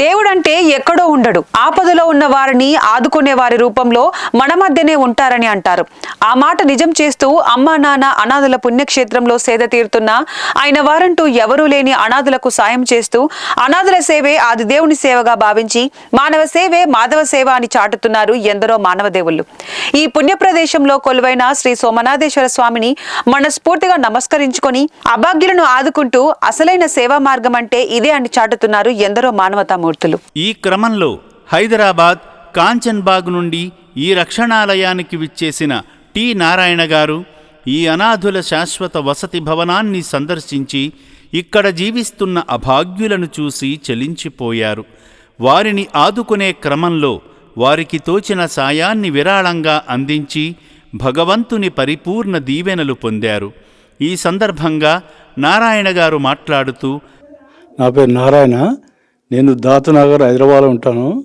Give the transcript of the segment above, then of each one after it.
దేవుడంటే ఎక్కడో ఉండడు. ఆపదలో ఉన్న వారిని ఆదుకునే వారి రూపంలో మన మధ్యనే ఉంటారని అంటారు. ఆ మాట నిజం చేస్తూ అమ్మా నాన్న అనాథుల పుణ్యక్షేత్రంలో సేద తీరుతున్న ఆయన వారంటూ ఎవరూ లేని అనాథులకు సాయం చేస్తూ అనాథుల సేవే ఆది దేవుని సేవగా భావించి మానవ సేవే మాధవ సేవ అని చాటుతున్నారు ఎందరో మానవ దేవుళ్ళు. ఈ పుణ్య ప్రదేశంలో కొలువైన శ్రీ సోమనాథేశ్వర స్వామిని మనస్ఫూర్తిగా నమస్కరించుకొని అభాగ్యులను ఆదుకుంటూ అసలైన సేవా మార్గం అంటే ఇదే అని చాటుతున్నారు ఎందరో మానవత మానవతామూర్తులు ఈ క్రమంలో హైదరాబాద్ కాంచన్బాగ్ నుండి ఈ రక్షణాలయానికి విచ్చేసిన టి. నారాయణ గారు ఈ అనాథుల శాశ్వత వసతి భవనాన్ని సందర్శించి ఇక్కడ జీవిస్తున్న అభాగ్యులను చూసి చలించిపోయారు. వారిని ఆదుకునే క్రమంలో వారికి తోచిన సాయాన్ని విరాళంగా అందించి భగవంతుని పరిపూర్ణ దీవెనలు పొందారు. ఈ సందర్భంగా నారాయణ గారు మాట్లాడుతూ నా పేరు నారాయణ. నేను దాతునగర్ హైదరాబాద్లో ఉంటాను.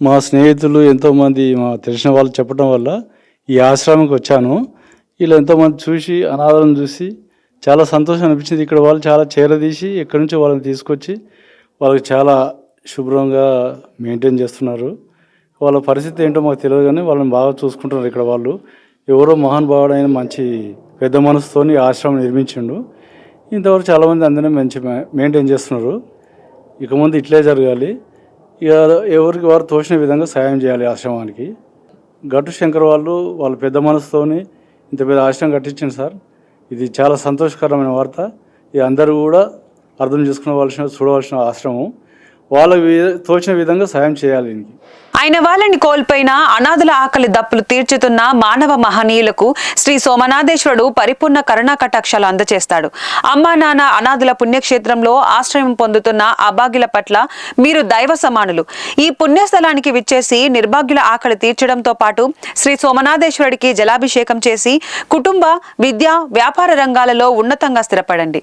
మా స్నేహితులు ఎంతోమంది మా తెలిసిన వాళ్ళు చెప్పడం వల్ల ఈ ఆశ్రమంకి వచ్చాను. వీళ్ళు ఎంతోమంది చూసి అనాథలను చూసి చాలా సంతోషం అనిపించింది. ఇక్కడ వాళ్ళు చాలా చేరదీసి ఎక్కడి నుంచో వాళ్ళని తీసుకొచ్చి వాళ్ళకి చాలా శుభ్రంగా మెయింటైన్ చేస్తున్నారు. వాళ్ళ పరిస్థితి ఏంటో మాకు తెలియదు కానీ వాళ్ళని బాగా చూసుకుంటున్నారు ఇక్కడ వాళ్ళు. ఎవరో మహానుభావుడైన మంచి పెద్ద మనసుతోని ఆశ్రమం నిర్మించిండు. ఇంతవరకు చాలామంది అందరినీ మంచి మెయింటైన్ చేస్తున్నారు. ఇక ముందు ఇట్లే జరగాలి. ఇక ఎవరికి వారు తోచిన విధంగా సాయం చేయాలి ఆశ్రమానికి. గట్టు శంకర్ వాళ్ళు వాళ్ళ పెద్ద మనసుతోని ఇంత పెద్ద ఆశ్రమం కట్టించింది సార్. ఇది చాలా సంతోషకరమైన వార్త. ఇది అందరూ కూడా అర్థం చేసుకునవలసిన చూడవలసిన ఆశ్రమం. వాళ్ళ తోచిన విధంగా సాయం చేయాలి దీనికి. ఆయన వాళ్ళని కోల్పోయిన అనాథుల ఆకలి దప్పులు తీర్చుతున్న మానవ మహనీయులకు శ్రీ సోమనాథేశ్వరుడు పరిపూర్ణ కరుణా కటాక్షాలు అందచేస్తాడు. అమ్మా నాన్న అనాథుల పుణ్యక్షేత్రంలో ఆశ్రయం పొందుతున్న అభాగ్యుల పట్ల మీరు దైవ సమానులు. ఈ పుణ్యస్థలానికి విచ్చేసి నిర్భాగ్యుల ఆకలి తీర్చడంతో పాటు శ్రీ సోమనాథేశ్వరుడికి జలాభిషేకం చేసి కుటుంబ విద్య వ్యాపార రంగాలలో ఉన్నతంగా స్థిరపడండి.